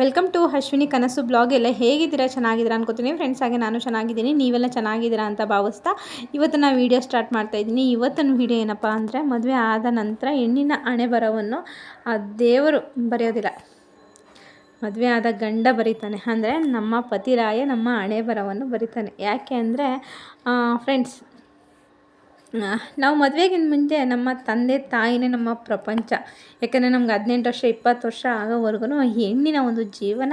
Welcome to Ashwini ಕನಸು blog ಎಲ್ಲ ಹೇಗಿದ್ದೀರಾ? ಚೆನ್ನಾಗಿದ್ದೀರಾ ಅನ್ಕೋತೀನಿ. ಫ್ರೆಂಡ್ಸ್ ಹಾಗೆ ನಾನು ಚೆನ್ನಾಗಿದ್ದೀನಿ. ನೀವೆಲ್ಲ ಚೆನ್ನಾಗಿದ್ದೀರಾ ಅಂತ ಭಾವಿಸ್ತಾ ಇವತ್ತು ನಾನು ವೀಡಿಯೋ ಸ್ಟಾರ್ಟ್ ಮಾಡ್ತಾ ಇದ್ದೀನಿ. ಇವತ್ತಿನ ವೀಡಿಯೋ ಏನಪ್ಪ ಅಂದರೆ ಮದುವೆ ಆದ ನಂತರ ಹೆಣ್ಣಿನ ಹಣೆ ಬರವನ್ನು ಆ ದೇವರು ಬರೆಯೋದಿಲ್ಲ. ಮದುವೆ ಆದ ಗಂಡ ಬರೀತಾನೆ. ಅಂದರೆ ನಮ್ಮ ಪತಿರಾಯ ನಮ್ಮ ಹಣೆ ಬರವನ್ನು ಬರೀತಾನೆ. ಯಾಕೆ ಅಂದರೆ ಫ್ರೆಂಡ್ಸ್ ನಾವು ಮದುವೆಗಿಂತ ಮುಂಚೆ ನಮ್ಮ ತಂದೆ, ತಾಯಿನೇ ನಮ್ಮ ಪ್ರಪಂಚ. ಯಾಕಂದರೆ ನಮ್ಗೆ ಹದಿನೆಂಟು ವರ್ಷ, ಇಪ್ಪತ್ತು ವರ್ಷ ಆಗೋವರೆಗೂ ಹೆಣ್ಣಿನ ಒಂದು ಜೀವನ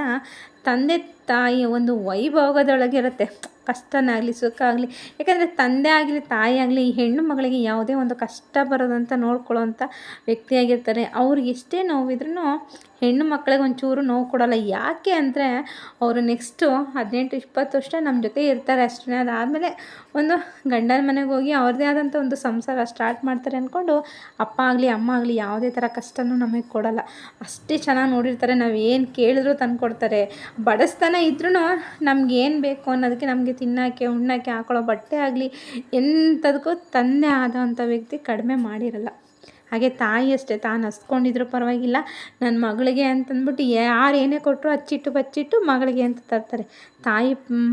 ತಂದೆ ತಾಯಿಯ ಒಂದು ವೈಭೋಗದೊಳಗೆ ಇರುತ್ತೆ ಕಷ್ಟನಾಗಲಿ ಸುಖ ಆಗಲಿ ಯಾಕಂದರೆ ತಂದೆ ಆಗಲಿ, ತಾಯಿ ಆಗಲಿ, ಈ ಹೆಣ್ಣು ಮಗಳಿಗೆ ಯಾವುದೇ ಒಂದು ಕಷ್ಟ ಬರೋದಂತ ನೋಡ್ಕೊಳ್ಳೋವಂಥ ವ್ಯಕ್ತಿಯಾಗಿರ್ತಾರೆ. ಅವ್ರಿಗೆ ಎಷ್ಟೇ ನೋವಿದ್ರೂ ಹೆಣ್ಣು ಮಕ್ಕಳಿಗೆ ಒಂಚೂರು ನೋವು ಕೊಡೋಲ್ಲ. ಯಾಕೆ ಅಂದರೆ ಅವರು ನೆಕ್ಸ್ಟು ಹದಿನೆಂಟು, ಇಪ್ಪತ್ತು ವರ್ಷ ನಮ್ಮ ಜೊತೆ ಇರ್ತಾರೆ ಅಷ್ಟೇ. ಅದಾದಮೇಲೆ ಒಂದು ಗಂಡನ ಮನೆಗೆ ಹೋಗಿ ಅವ್ರದ್ದೇ ಆದಂಥ ಒಂದು ಸಂಸಾರ ಸ್ಟಾರ್ಟ್ ಮಾಡ್ತಾರೆ ಅಂದ್ಕೊಂಡು ಅಪ್ಪ ಆಗಲಿ, ಅಮ್ಮ ಆಗಲಿ ಯಾವುದೇ ಥರ ಕಷ್ಟನೂ ನಮಗೆ ಕೊಡೋಲ್ಲ. ಅಷ್ಟೇ ಚೆನ್ನಾಗಿ ನೋಡಿರ್ತಾರೆ. ನಾವು ಏನು ಕೇಳಿದ್ರು ತಂದು ಕೊಡ್ತಾರೆ ಬಡಸ್ತನ ಇದ್ರೂ ನಮ್ಗೆ ಏನು ಬೇಕು ಅನ್ನೋದಕ್ಕೆ ನಮಗೆ ತಿನ್ನೋಕ್ಕೆ, ಉಣ್ಣೋಕ್ಕೆ ಹಾಕೊಳ್ಳೋ ಬಟ್ಟೆ ಆಗಲಿ ಎಂಥದಕ್ಕೂ ತಂದೆ ಆದಂಥ ವ್ಯಕ್ತಿ ಕಡಿಮೆ ಮಾಡಿರಲ್ಲ. ಹಾಗೆ ತಾಯಿ ಅಷ್ಟೇ, ತಾನು ಹಸ್ಕೊಂಡಿದ್ರು ಪರವಾಗಿಲ್ಲ. ನನ್ನ ಮಗಳಿಗೆ ಅಂತಂದ್ಬಿಟ್ಟು ಯಾರು ಏನೇ ಕೊಟ್ಟರು ಅಚ್ಚಿಟ್ಟು ಬಚ್ಚಿಟ್ಟು ಮಗಳಿಗೆ ಅಂತ ತರ್ತಾರೆ. ತಾಯಿ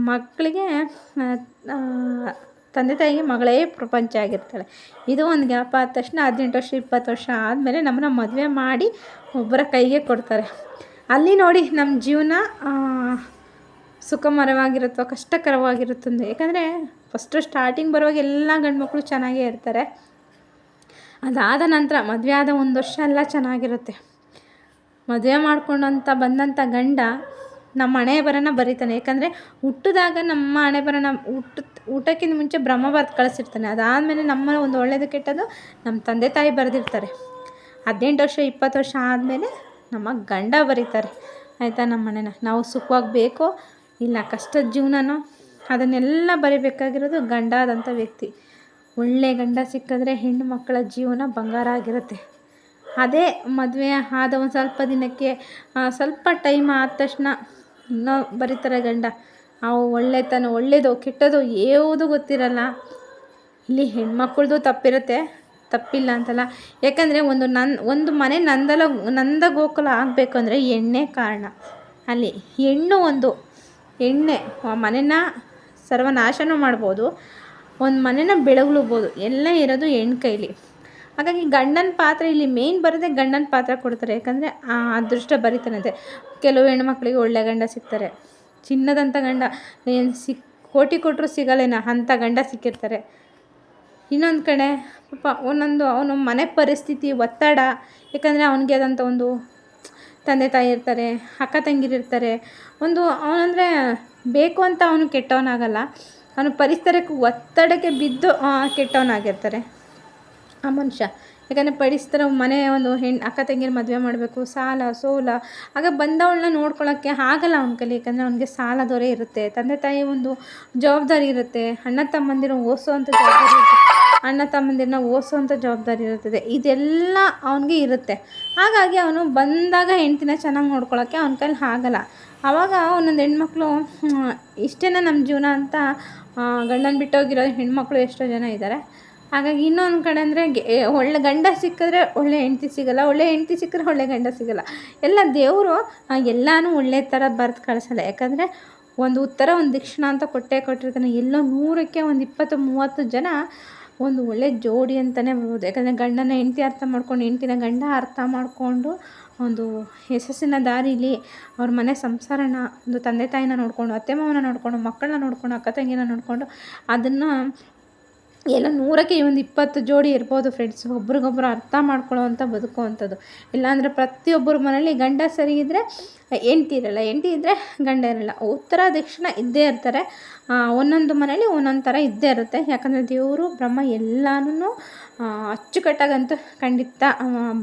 ಮಕ್ಕಳಿಗೆ ತಂದೆ ತಾಯಿಗೆ ಮಗಳೇ ಪ್ರಪಂಚ ಆಗಿರ್ತಾಳೆ. ಇದು ಒಂದು ಗ್ಯಾಪ್ ಆದ ತಕ್ಷಣ ಹದಿನೆಂಟು ವರ್ಷ, ಇಪ್ಪತ್ತು ವರ್ಷ ಆದಮೇಲೆ ನಮ್ಮನ್ನ ಮದುವೆ ಮಾಡಿ ಒಬ್ಬರ ಕೈಗೆ ಕೊಡ್ತಾರೆ. ಅಲ್ಲಿ ನೋಡಿ ನಮ್ಮ ಜೀವನ ಸುಖಮರವಾಗಿರುತ್ತೋ ಕಷ್ಟಕರವಾಗಿರುತ್ತಂದು ಯಾಕಂದರೆ ಫಸ್ಟು ಸ್ಟಾರ್ಟಿಂಗ್ ಬರುವಾಗ ಎಲ್ಲ ಗಂಡು ಮಕ್ಕಳು ಚೆನ್ನಾಗೇ ಇರ್ತಾರೆ. ಅದಾದ ನಂತರ ಮದುವೆ ಆದ ಒಂದು ವರ್ಷ ಎಲ್ಲ ಚೆನ್ನಾಗಿರುತ್ತೆ. ಮದುವೆ ಮಾಡ್ಕೊಂಡಂತ ಬಂದಂಥ ಗಂಡ ನಮ್ಮ ಹಣೆ ಬರನ ಬರೀತಾನೆ. ಯಾಕಂದರೆ ಹುಟ್ಟಿದಾಗ ನಮ್ಮ ಹಣೆ ಬರನ, ಹುಟ್ಟು, ಊಟಕ್ಕಿಂತ ಮುಂಚೆ ಬ್ರಹ್ಮ ಬರ್ದು ಕಳಿಸಿರ್ತಾನೆ. ಅದಾದಮೇಲೆ ನಮ್ಮ ಒಂದು ಒಳ್ಳೆಯದು ಕೆಟ್ಟದ್ದು ನಮ್ಮ ತಂದೆ ತಾಯಿ ಬರೆದಿರ್ತಾರೆ. ಹದಿನೆಂಟು ವರ್ಷ, ಇಪ್ಪತ್ತು ವರ್ಷ ಆದಮೇಲೆ ನಮ್ಮ ಗಂಡ ಬರೀತಾರೆ. ಆಯಿತಾ ನಮ್ಮ ಮನೇನ ನಾವು ಸುಖವಾಗಿ ಬೇಕೋ ಇಲ್ಲ ಕಷ್ಟದ ಜೀವನನೋ? ಅದನ್ನೆಲ್ಲ ಬರಿಬೇಕಾಗಿರೋದು ಗಂಡ ಆದಂಥ ವ್ಯಕ್ತಿ. ಒಳ್ಳೆ ಗಂಡ ಸಿಕ್ಕಿದ್ರೆ ಹೆಣ್ಣು ಮಕ್ಕಳ ಜೀವನ ಬಂಗಾರ ಆಗಿರುತ್ತೆ. ಅದೇ ಮದುವೆ ಆದ ಒಂದು ಸ್ವಲ್ಪ ದಿನಕ್ಕೆ ಸ್ವಲ್ಪ ಟೈಮ್ ಆದ ತಕ್ಷಣ ಇನ್ನೂ ಬರೀತಾರೆ ಗಂಡ. ಅವು ಒಳ್ಳೆತನ ಒಳ್ಳೆಯದು ಕೆಟ್ಟದು ಯಾವುದು ಗೊತ್ತಿರಲ್ಲ. ಇಲ್ಲಿ ಹೆಣ್ಮಕ್ಳದ್ದು ತಪ್ಪಿರುತ್ತೆ. ತಪ್ಪಿಲ್ಲ ಅಂತಲ್ಲ. ಯಾಕಂದರೆ ಒಂದು ನನ್ನ ಒಂದು ಮನೆ ನಂದಲ, ನಂದ ಗೋಕುಲ ಆಗಬೇಕು ಅಂದರೆ ಎಣ್ಣೆ ಕಾರಣ. ಅಲ್ಲಿ ಹೆಣ್ಣು ಒಂದು ಎಣ್ಣೆ, ಆ ಮನೆನ ಸರ್ವನಾಶನೂ ಮಾಡ್ಬೋದು. ಒಂದು ಮನೆನ ಬೆಳಗ್ಲೂಬೋದು. ಎಲ್ಲ ಇರೋದು ಹೆಣ್ಣು ಕೈಲಿ. ಹಾಗಾಗಿ ಗಂಡನ ಪಾತ್ರ ಇಲ್ಲಿ ಮೇಯ್ನ್ ಬರೋದೇ ಗಂಡನ ಪಾತ್ರ ಕೊಡ್ತಾರೆ. ಯಾಕಂದರೆ ಆ ಅದೃಷ್ಟ ಬರಿತಾನಂತೆ ಕೆಲವು ಹೆಣ್ಮಕ್ಳಿಗೆ ಒಳ್ಳೆ ಗಂಡ ಸಿಗ್ತಾರೆ. ಚಿನ್ನದಂಥ ಗಂಡ, ಏನು ಸಿಕ್, ಕೋಟಿ ಕೊಟ್ಟರು ಸಿಗಲ್ಲೇನೋ? ಅಂಥ ಗಂಡ ಸಿಕ್ಕಿರ್ತಾರೆ. ಇನ್ನೊಂದು ಕಡೆ, ಪಾಪ ಒಂದೊಂದು ಅವನು ಮನೆ ಪರಿಸ್ಥಿತಿ, ಒತ್ತಡ. ಯಾಕಂದರೆ ಅವನಿಗೆ ಆದಂಥ ಒಂದು ತಂದೆ ತಾಯಿ ಇರ್ತಾರೆ, ಅಕ್ಕ ತಂಗಿರಿರ್ತಾರೆ ಒಂದು ಅವನಂದರೆ ಬೇಕು ಅಂತ ಅವನು ಕೆಟ್ಟವನಾಗಲ್ಲ. ಅವನು ಪರಿಸರಕ್ಕೆ ಒತ್ತಡಕ್ಕೆ ಬಿದ್ದು ಕೆಟ್ಟವನಾಗಿರ್ತಾರೆ. ಆ ಮನುಷ್ಯ. ಯಾಕಂದರೆ ಪರಿಸರ, ಮನೆ, ಒಂದು ಹೆಣ್ಣು ಅಕ್ಕ ತಂಗಿರ ಮದುವೆ ಮಾಡಬೇಕು, ಸಾಲ, ಸೋಲ. ಆಗ ಬಂದವಳನ್ನ ನೋಡ್ಕೊಳ್ಳೋಕ್ಕೆ ಆಗಲ್ಲ ಅವನ ಕಲಿ. ಯಾಕಂದರೆ ಅವನಿಗೆ ಸಾಲ ದೊರೆ ಇರುತ್ತೆ. ತಂದೆ ತಾಯಿ ಒಂದು ಜವಾಬ್ದಾರಿ ಇರುತ್ತೆ. ಅಣ್ಣ ತಮ್ಮಂದಿರ ಓದಿಸೋವಂಥ ಜವಾಬ್ದಾರಿ ಇರುತ್ತೆ. ಅಣ್ಣ ತಮ್ಮಂದಿರನ್ನ ಓದಿಸೋವಂಥ ಜವಾಬ್ದಾರಿ ಇರುತ್ತದೆ. ಇದೆಲ್ಲ ಅವನಿಗೆ ಇರುತ್ತೆ. ಹಾಗಾಗಿ ಅವನು ಬಂದಾಗ ಹೆಂಡ್ತಿನ ಚೆನ್ನಾಗಿ ನೋಡ್ಕೊಳ್ಳೋಕ್ಕೆ ಅವನ ಕೈಲಿ ಆಗಲ್ಲ. ಆವಾಗ ಒಂದೊಂದು ಹೆಣ್ಮಕ್ಳು ಇಷ್ಟೇ ನಮ್ಮ ಜೀವನ ಅಂತ ಗಂಡನ ಬಿಟ್ಟೋಗಿರೋ ಹೆಣ್ಮಕ್ಳು ಎಷ್ಟೋ ಜನ ಇದ್ದಾರೆ ಹಾಗಾಗಿ ಇನ್ನೊಂದು ಕಡೆ ಅಂದರೆ ಒಳ್ಳೆ ಗಂಡ ಸಿಕ್ಕಿದ್ರೆ ಒಳ್ಳೆ ಹೆಂಡ್ತಿ ಸಿಗಲ್ಲ, ಒಳ್ಳೆ ಹೆಂಡತಿ ಸಿಕ್ಕರೆ ಒಳ್ಳೆ ಗಂಡ ಸಿಗಲ್ಲ. ಎಲ್ಲ ದೇವರು ಎಲ್ಲನೂ ಒಳ್ಳೆ ಥರ ಬರೆದು ಕಳಿಸಲ್ಲ. ಯಾಕಂದರೆ ಒಂದು ಉತ್ತರ, ಒಂದು ದಕ್ಷಿಣ ಅಂತ ಕೊಟ್ಟೇ ಕೊಟ್ಟಿರ್ತಾನೆ. ಎಲ್ಲೋ ನೂರಕ್ಕೆ ಒಂದು ಇಪ್ಪತ್ತು, ಮೂವತ್ತು ಜನ ಒಂದು ಒಳ್ಳೆ ಜೋಡಿ ಅಂತಲೇ ಬರ್ಬೋದು ಯಾಕಂದರೆ ಗಂಡನ ಹೆಂಡ್ತಿ ಅರ್ಥ ಮಾಡ್ಕೊಂಡು, ಹೆಂಡ್ತಿನ ಗಂಡ ಅರ್ಥ ಮಾಡಿಕೊಂಡು ಒಂದು ಯಶಸ್ಸಿನ ದಾರಿಲಿ ಅವ್ರ ಮನೆ ಸಂಸಾರನ ಒಂದು ತಂದೆ ತಾಯಿನ ನೋಡಿಕೊಂಡು, ಅತ್ತೆ ಮಾವನ ನೋಡಿಕೊಂಡು, ಮಕ್ಕಳನ್ನ ನೋಡಿಕೊಂಡು, ಅಕ್ಕ ತಂಗಿನ ನೋಡಿಕೊಂಡು ಅದನ್ನು ಎಲ್ಲ ನೂರಕ್ಕೆ ಒಂದು ಇಪ್ಪತ್ತು ಜೋಡಿ ಇರ್ಬೋದು ಫ್ರೆಂಡ್ಸ್ ಒಬ್ರಿಗೊಬ್ರು ಅರ್ಥ ಮಾಡ್ಕೊಳ್ಳೋವಂಥ ಬದುಕುವಂಥದ್ದು. ಇಲ್ಲಾಂದರೆ ಪ್ರತಿಯೊಬ್ಬರ ಮನೇಲಿ ಗಂಡ ಸರಿ ಇದ್ದರೆ ಹೆಂಡ್ತಿ ಇರಲ್ಲ. ಹೆಂಡ್ತಿ ಇದ್ದರೆ ಗಂಡ ಇರಲ್ಲ. ಉತ್ತರ ದಕ್ಷಿಣ ಇದ್ದೇ ಇರ್ತಾರೆ. ಒಂದೊಂದು ಮನೇಲಿ ಒಂದೊಂದು ಥರ ಇದ್ದೇ ಇರುತ್ತೆ. ಯಾಕಂದರೆ ದೇವರು, ಬ್ರಹ್ಮ ಎಲ್ಲಾನು ಅಚ್ಚುಕಟ್ಟಾಗಂತೂ ಖಂಡಿತ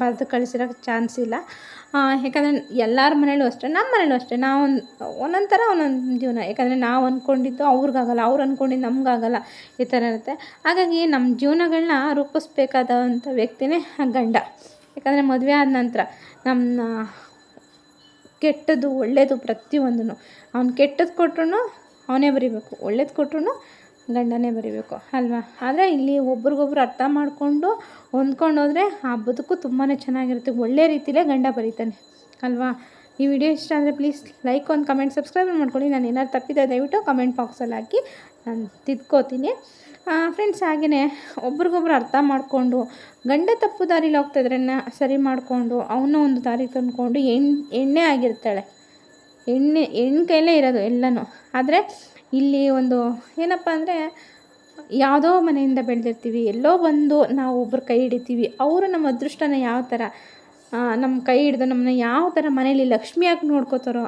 ಬರೆದು ಕಳಿಸಿರೋಕ್ಕೆ ಚಾನ್ಸ್ ಇಲ್ಲ. ಯಾಕಂದರೆ ಎಲ್ಲರ ಮನೇಲೂ ಅಷ್ಟೇ ನಮ್ಮ ಮನೇಲೂ ಅಷ್ಟೇ. ನಾವು ಒಂದೊಂದು ಥರ ಒಂದೊಂದು ಜೀವನ. ಯಾಕಂದರೆ ನಾವು ಅಂದ್ಕೊಂಡಿದ್ದು ಅವ್ರಿಗಾಗಲ್ಲ, ಅವ್ರು ಅಂದ್ಕೊಂಡಿದ್ದು ನಮಗಾಗಲ್ಲ. ಈ ಥರ ಇರುತ್ತೆ. ಹಾಗಾಗಿ ನಮ್ಮ ಜೀವನಗಳನ್ನ ರೂಪಿಸ್ಬೇಕಾದಂಥ ವ್ಯಕ್ತಿನೇ ಗಂಡ. ಯಾಕಂದರೆ ಮದುವೆ ಆದ ನಂತರ ನಮ್ಮ ಕೆಟ್ಟದ್ದು ಒಳ್ಳೆಯದು ಪ್ರತಿಯೊಂದೂ ಅವ್ನು ಕೆಟ್ಟದ್ದು ಕೊಟ್ರು ಅವನೇ ಬರಿಬೇಕು, ಒಳ್ಳೇದು ಕೊಟ್ರು ಗಂಡನೇ ಬರಿಬೇಕು, ಅಲ್ವಾ? ಆದರೆ ಇಲ್ಲಿ ಒಬ್ರಿಗೊಬ್ರು ಅರ್ಥ ಮಾಡಿಕೊಂಡು ಹೊಂದ್ಕೊಂಡು ಹೋದರೆ ಆ ಬದುಕು ತುಂಬಾ ಚೆನ್ನಾಗಿರುತ್ತೆ, ಒಳ್ಳೆ ರೀತಿಯಲ್ಲೇ ಗಂಡ ಬರೀತಾನೆ, ಅಲ್ವಾ? ಈ ವಿಡಿಯೋ ಇಷ್ಟ ಅಂದರೆ ಪ್ಲೀಸ್ ಲೈಕ್ ಒಂದು ಕಮೆಂಟ್ ಸಬ್ಸ್ಕ್ರೈಬ್ ಮಾಡ್ಕೊಳ್ಳಿ. ನಾನು ಏನಾದ್ರು ತಪ್ಪಿದೆ ದಯವಿಟ್ಟು ಕಮೆಂಟ್ ಬಾಕ್ಸಲ್ಲಿ ಹಾಕಿ. ನಾನು ತಿದ್ಕೋತೀನಿ. ಫ್ರೆಂಡ್ಸ್ ಹಾಗೆಯೇ ಒಬ್ರಿಗೊಬ್ರು ಅರ್ಥ ಮಾಡಿಕೊಂಡು, ಗಂಡ ತಪ್ಪು ದಾರಿಲಿ ಹೋಗ್ತಾಯಿದ್ರೆ ಸರಿ ಮಾಡಿಕೊಂಡು ಅವನ್ನ ಒಂದು ದಾರಿ ತಂದ್ಕೊಂಡು ಎಣ್ಣೆ ಎಣ್ಣೆ ಆಗಿರ್ತಾಳೆ. ಎಣ್ಣೆ ಹೆಣ್ಣು ಕೈಲೇ ಇರೋದು ಎಲ್ಲನೂ. ಆದರೆ ಇಲ್ಲಿ ಒಂದು ಏನಪ್ಪ ಅಂದರೆ ಯಾವುದೋ ಮನೆಯಿಂದ ಬೆಳೆದಿರ್ತೀವಿ, ಎಲ್ಲೋ ಬಂದು ನಾವು ಒಬ್ರು ಕೈ ಹಿಡಿತೀವಿ, ಅವರು ನಮ್ಮ ಅದೃಷ್ಟನ ಯಾವ ಥರ ನಮ್ಮ ಕೈ ಹಿಡ್ದು ನಮ್ಮನ್ನ ಯಾವ ಥರ ಮನೇಲಿ ಲಕ್ಷ್ಮಿಯಾಗಿ ನೋಡ್ಕೋತಾರೋ,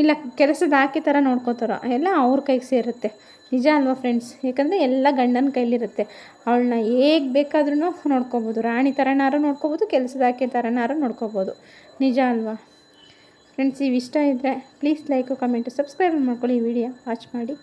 ಇಲ್ಲ ಕೆಲಸದ ಆಕೆ ಥರ ನೋಡ್ಕೋತಾರೋ, ಎಲ್ಲ ಅವ್ರ ಕೈಗೆ ಸೇರುತ್ತೆ. ನಿಜ ಅಲ್ವಾ ಫ್ರೆಂಡ್ಸ್ ಯಾಕಂದರೆ ಎಲ್ಲ ಗಂಡನ ಕೈಲಿರುತ್ತೆ. ಅವಳನ್ನ ಹೇಗೆ ಬೇಕಾದ್ರೂ ನೋಡ್ಕೋಬೋದು. ರಾಣಿ ಥರನಾರು ನೋಡ್ಕೋಬೋದು, ಕೆಲಸದ ಆಕೆ ಥರನಾರು ನೋಡ್ಕೋಬೋದು. ನಿಜ ಅಲ್ವಾ? ಫ್ರೆಂಡ್ಸ್ ಇವಿಷ್ಟ ಇದ್ದರೆ ಪ್ಲೀಸ್ ಲೈಕು ಕಮೆಂಟು ಸಬ್ಸ್ಕ್ರೈಬ್ ಮಾಡ್ಕೊಳ್ಳಿ ಈ ವಿಡಿಯೋ ವಾಚ್ ಮಾಡಿ.